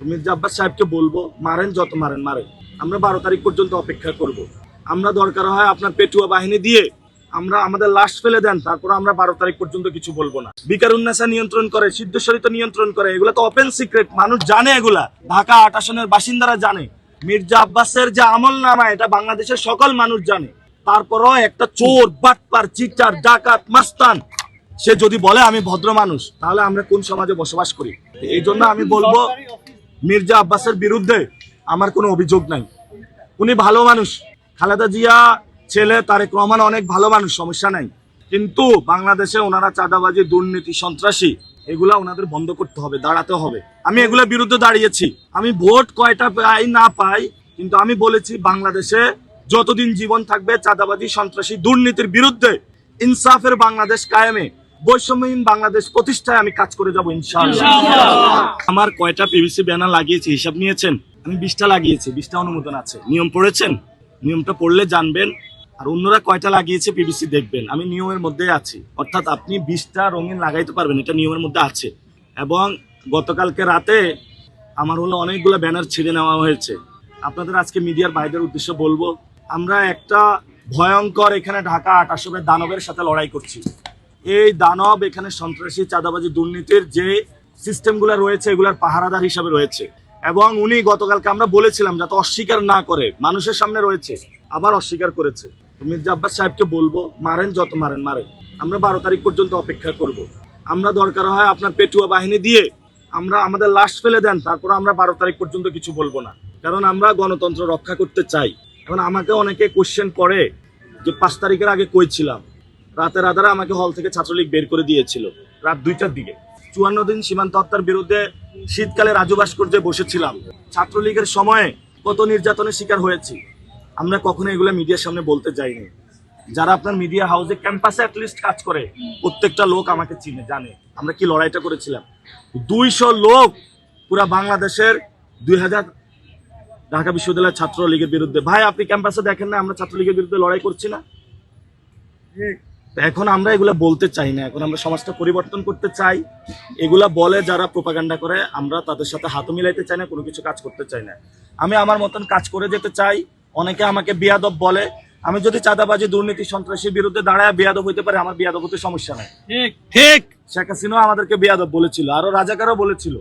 মির্জা আব্বাস সাহেবকে বলব, মারেন যত মারেন মারেন। আমরা বারো তারিখ পর্যন্ত অপেক্ষা করব। আমরা দরকার হয় আপনার পেটুয়া বাহিনী দিয়ে আমরা আমাদের লাশ ফেলে দেন, তারপর আমরা বারো তারিখ পর্যন্ত কিছু বলব না। বিকারুন্নাসা নিয়ন্ত্রণ করে সিদ্ধেশ্বরিত নিয়ন্ত্রণ করে, এগুলো তো ওপেন সিক্রেট মানুষ জানে এগুলা। ঢাকা আট আসনের বাসিন্দারা জানে। মির্জা আব্বাসের যে আমল নামা এটা বাংলাদেশের সকল মানুষ জানে। তারপরও একটা চোর, বাটপার, চিটার, ডাকাত, মাস্তান, সে যদি বলে আমি ভদ্র মানুষ, তাহলে আমরা কোন সমাজে বসবাস করি? এই জন্য আমি বলব মির্জা আব্বাসের বিরুদ্ধে আমার কোনো অভিযোগ নাই। উনি ভালো মানুষ। খালেদা জিয়া ছেলে, তারেক রহমান অনেক ভালো মানুষ, সমস্যা নাই। কিন্তু বাংলাদেশে ওনারা চাঁদাবাজি, দুর্নীতি, সন্ত্রাসী, এগুলা ওনাদের বন্ধ করতে হবে, দাঁড়াতে হবে। আমি এগুলোর বিরুদ্ধে দাঁড়িয়েছি। আমি ভোট কয়টা পাই না পাই, কিন্তু আমি বলেছি বাংলাদেশে যতদিন জীবন থাকবে চাঁদাবাজি, সন্ত্রাসী, দুর্নীতির বিরুদ্ধে ইনসাফের বাংলাদেশ কায়েমে। বৈষম্যহীন বাংলাদেশ প্রতিষ্ঠায় আমি কাজ করে যাব ইনশাআল্লাহ। আমার কয়টা পিভিসি ব্যানার লাগিয়েছি হিসাব নিয়েছেন? আমি বিশটা লাগিয়েছি বিশটা অনুমোদন আছে। নিয়ম পড়েছেন? নিয়মটা পড়লে জানবেন। আর অন্যরা কয়টা লাগিয়েছে পিভিসি দেখবেন। আমি নিয়মের মধ্যে আছি। অর্থাৎ আপনি বিশটা রঙিন লাগাইতে পারবেন এটা নিয়মের মধ্যে আছে। এবং গতকালকে রাতে আমার হলো অনেকগুলো ব্যানার ছিঁড়ে নেওয়া হয়েছে। আপনাদের আজকে মিডিয়ার ভাইদের উদ্দেশ্যে বলব আমরা একটা ভয়ঙ্কর এখানে ঢাকা আট আসবের দানবের সাথে লড়াই করছি। এই দানব এখানে সন্ত্রাসী, চাঁদাবাজি, দুর্নীতির যে সিস্টেমগুলো রয়েছে, এগুলার পাহারাদার হিসাবে রয়েছে। এবং উনি গতকালকে আমরা বলেছিলাম, যাতে অস্বীকার না করে, মানুষের সামনে রয়েছে, আবার অস্বীকার করেছে। মির্জা আব্বাস সাহেবকে বলব, মারেন যত মারেন মারেন। আমরা বারো তারিখ পর্যন্ত অপেক্ষা করব। আমরা দরকার হয় আপনার পেটুয়া বাহিনী দিয়ে আমরা আমাদের লাশ ফেলে দেন, তারপর আমরা বারো তারিখ পর্যন্ত কিছু বলব না। কারণ আমরা গণতন্ত্র রক্ষা করতে চাই। এখন আমাকে অনেকে কোশ্চেন করে যে, পাঁচ তারিখের আগে কই ছিলাম? রাতের আধারে আমাকে হল থেকে ছাত্রলীগ বের করে দিয়েছিল, রাত দুইটার দিকে। চুয়ান্ন দিন সীমান্ত হত্যার বিরুদ্ধে শীতকালে রাজু ভাস্কর্যে বসেছিলাম। ছাত্রলীগের সময়ে কত নির্যাতনের শিকার হয়েছি, আমরা কখনো এগুলো মিডিয়ার সামনে বলতে যাইনি। যারা আপনার মিডিয়া হাউসে ক্যাম্পাসে অ্যাটলিস্ট কাজ করে, প্রত্যেকটা লোক আমাকে চিনে, জানে। আমরা কি লড়াইটা করেছিলাম? দুইশো লোক পুরা বাংলাদেশের দুই হাজার ঢাকা বিশ্ববিদ্যালয়ের ছাত্রলীগের বিরুদ্ধে। ভাই, আপনি ক্যাম্পাসে দেখেন না, আমরা ছাত্রলীগের বিরুদ্ধে লড়াই করছি না? তো এখন আমরা এগুলা বলতে চাই না। এখন আমরা সমাজটা পরিবর্তন করতে চাই। এগুলা বলে যারা প্রোপাগান্ডা করে আমরা তাদের সাথে হাতও মিলাইতে চাই না কোনো কিছু কাজ করতে চাই না। আমি আমার মতন কাজ করে যেতে চাই। অনেকে আমাকে বিয়াদব বলে। আমি যদি চাঁদাবাজি দুর্নীতি সন্ত্রাসীর বিরুদ্ধে দাঁড়ায় বিয়াদব হইতে পারে আমার বিয়াদব হতে সমস্যা নাই। ঠিক শেখ হাসিনাও আমাদেরকে বিয়াদব বলেছিল আরও রাজাকারও বলেছিল।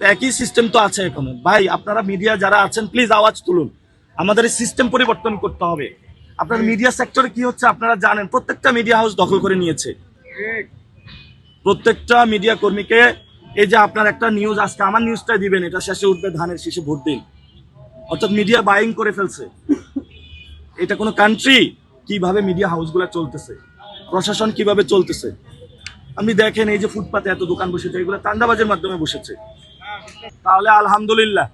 তো একই সিস্টেম তো আছে এখন। ভাই আপনারা মিডিয়া যারা আছেন প্লিজ আওয়াজ তুলুন। আমাদের এই সিস্টেম পরিবর্তন করতে হবে। আপনার মিডিয়া সেক্টরে কি হচ্ছে আপনারা জানেন? প্রত্যেকটা মিডিয়া হাউস দখল করে নিয়েছে। প্রত্যেকটা মিডিয়া কর্মীকে এই যে আপনার একটা নিউজ আজকে আমার নিউজটাই দিবেন, এটা শেষে উঠবে ধানের শেষে ভোট দিন। অর্থাৎ মিডিয়া বাইং করে ফেলছে। এটা কোনো কান্ট্রি কীভাবে মিডিয়া হাউসগুলো চলতেছে? প্রশাসন কীভাবে চলতেছে? আপনি দেখেন এই যে ফুটপাতে এত দোকান বসেছে, এগুলো তান্দাবাজের মাধ্যমে বসেছে। তাহলে আলহামদুলিল্লাহ,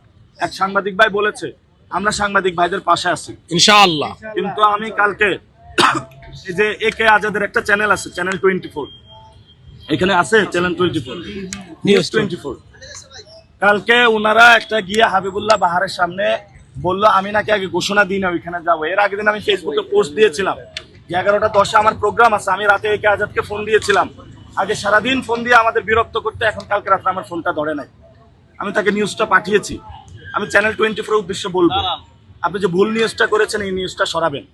এক সাংবাদিক ভাই বলেছে আমরা সাংবাদিক ভাইদের পাশে আছি। ইনশাআল্লাহ। কিন্তু আমি কালকে এই যে এ কে আজাদের একটা চ্যানেল আছে চ্যানেল টোয়েন্টি ফোর। এখানে আছে channel twenty four. News twenty four. কালকে ওনারা একটা গিয়ে হাবিবুল্লাহ বাহারের সামনে বলল আমি নাকি আগে ঘোষণা দিই না ওইখানে যাব। এর আগের দিন আমি ফেসবুকে পোস্ট দিয়েছিলাম। যে এগারোটা দশে আমার প্রোগ্রাম আছে আমি রাতে একে আজাদকে ফোন দিয়েছিলাম। আগে সারাদিন ফোন দিয়ে আমাদের বিরক্ত করতে এখন কালকে রাত্রে আমার ফোনটা ধরে নাই। আমি তাকে নিউজটা পাঠিয়েছি। আমি চ্যানেল টোয়েন্টি ফোর উদ্দেশ্যে বলব আপনি যে ভুল নিউজটা করেছেন এই নিউজটা সরাবেন।